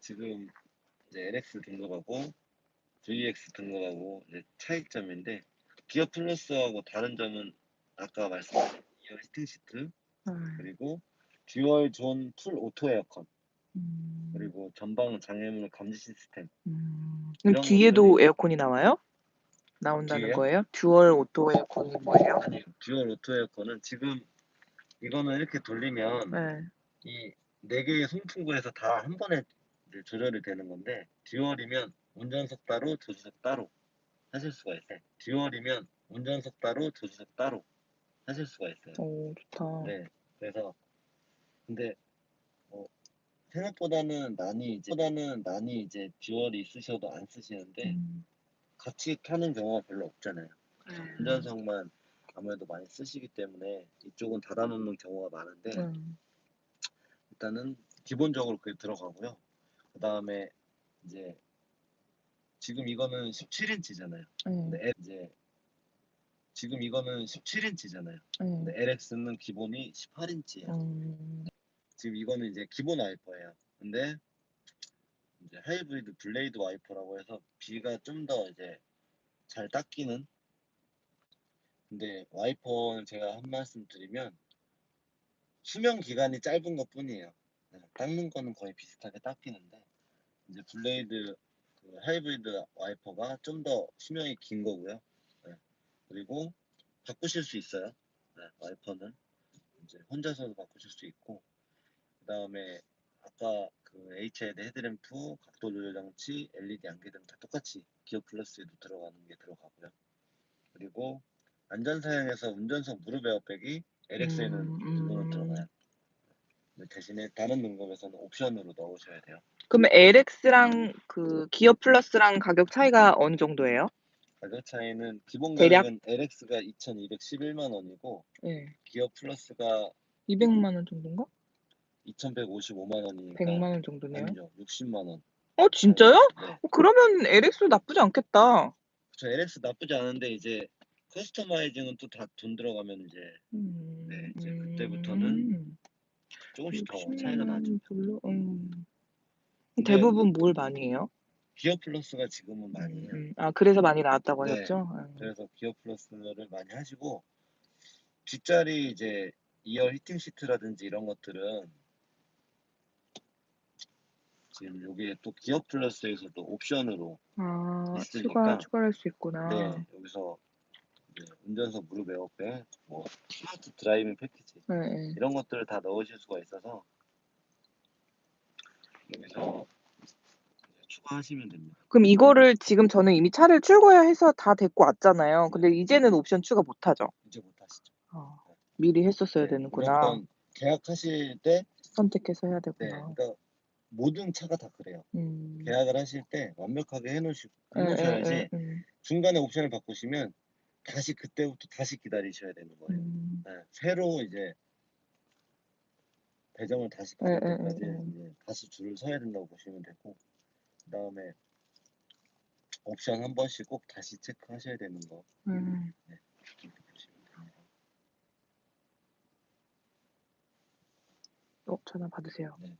지금 이제 LX 등급하고 VX 등급하고 이제 차이점인데 기어 플러스하고 다른 점은 아까 말씀하신 이어 히팅 시트 음. 그리고 듀얼 존 풀 오토 에어컨 음. 그리고 전방 장애물 감지 시스템 음. 그럼 이런 뒤에도 에어컨이 나와요? 나온다는 뒤에요? 거예요? 듀얼 오토 에어컨이 뭐예요? 아니 듀얼 오토 에어컨은 지금 이거는 이렇게 돌리면 네. 이네 개의 송풍구에서 다 한 번에 이제 조절이 되는 건데 듀얼이면 운전석 따로 조수석 따로 하실 수가 있어요. 듀얼이면 운전석 따로 조수석 따로 하실 수가 있어요. 오, 좋다. 네, 그래서 근데 뭐 생각보다는 난이 이제 보다는 난이 이제 듀얼이 있으셔도 안 쓰시는데 음. 같이 타는 경우가 별로 없잖아요. 네. 운전석만 아무래도 많이 쓰시기 때문에 이쪽은 닫아놓는 경우가 많은데 음. 일단은 기본적으로 그게 들어가고요. 그 다음에 이제 지금 이거는 17인치잖아요. 음. 근데 L- 이제 지금 이거는 17인치잖아요. 음. 근데 LX는 기본이 18인치예요. 음. 지금 이거는 이제 기본 와이퍼예요. 근데 이제 하이브리드 블레이드 와이퍼라고 해서 비가 좀 더 이제 잘 닦이는 근데 와이퍼는 제가 한 말씀 드리면 수명 기간이 짧은 것 뿐이에요. 네, 닦는 거는 거의 비슷하게 닦이는데 이제 블레이드 그 하이브리드 와이퍼가 좀 더 수명이 긴 거고요. 네, 그리고 바꾸실 수 있어요. 네, 와이퍼는 이제 혼자서도 바꾸실 수 있고 그 다음에 아까 그 HID 헤드램프, 각도 조절 장치, LED 안개등 다 똑같이 기어 플러스에도 들어가는 게 들어가고요. 그리고 안전 사양에서 운전석 무릎 에어백이 LX에는 음, 음. 근데 대신에 다른 등급에서는 옵션으로 넣으셔야 돼요. 그러면 LX랑 그 기어 플러스랑 가격 차이가 어느 정도예요? 가격 차이는 기본 대략? 가격은 LX가 2,211만 원이고 네. 기어 플러스가 200만 원 정도인가? 2,155만 원이니까 100만 원 정도네요. 아니죠. 60만 원. 어, 진짜요? 네. 어, 그러면 LX 나쁘지 않겠다. 저 LX 나쁘지 않은데 이제 커스터마이징은 또 다 돈 들어가면 이제 음. 네, 이제 그때부터는 음. 조금씩 더 60만 차이가 나죠. 원 별로. 음. 근데 대부분 뭘 많이 해요? 기어 플러스가 지금은 많이 해요. 음, 아, 그래서 많이 나왔다고 네. 하셨죠? 음. 그래서 기어 플러스를 많이 하시고 뒷자리 이제 2열 히팅 시트라든지 이런 것들은 지금 요게 또 기어 플러스에서도 옵션으로 아, 있으니까. 추가 추가할 수 있구나. 네, 여기서 운전석 무릎 에어백, 뭐 스마트 드라이빙 패키지 네, 네. 이런 것들을 다 넣으실 수가 있어서 여기서 추가하시면 됩니다. 그럼 이거를 지금 저는 이미 차를 출고해서 다 데리고 왔잖아요. 근데 이제는 옵션 추가 못 하죠. 이제 못 하시죠. 아, 미리 했었어야 네, 되는구나. 계약하실 때, 선택해서 해야 네, 되구나. 그러니까 모든 차가 다 그래요. 음. 계약을 하실 때 완벽하게 해놓으시고 예, 예, 해놓으셔야지 예, 예. 중간에 옵션을 바꾸시면 다시 그때부터 다시 기다리셔야 되는 거예요. 음. 네, 새로 이제 배정을 다시 예, 받을 예, 때까지 예, 예. 이제 다시 줄을 서야 된다고 보시면 되고 그 다음에 옵션 한 번씩 꼭 다시 체크하셔야 되는 거 음. 이렇게 보시면 됩니다. 어, 전화 받으세요. 네.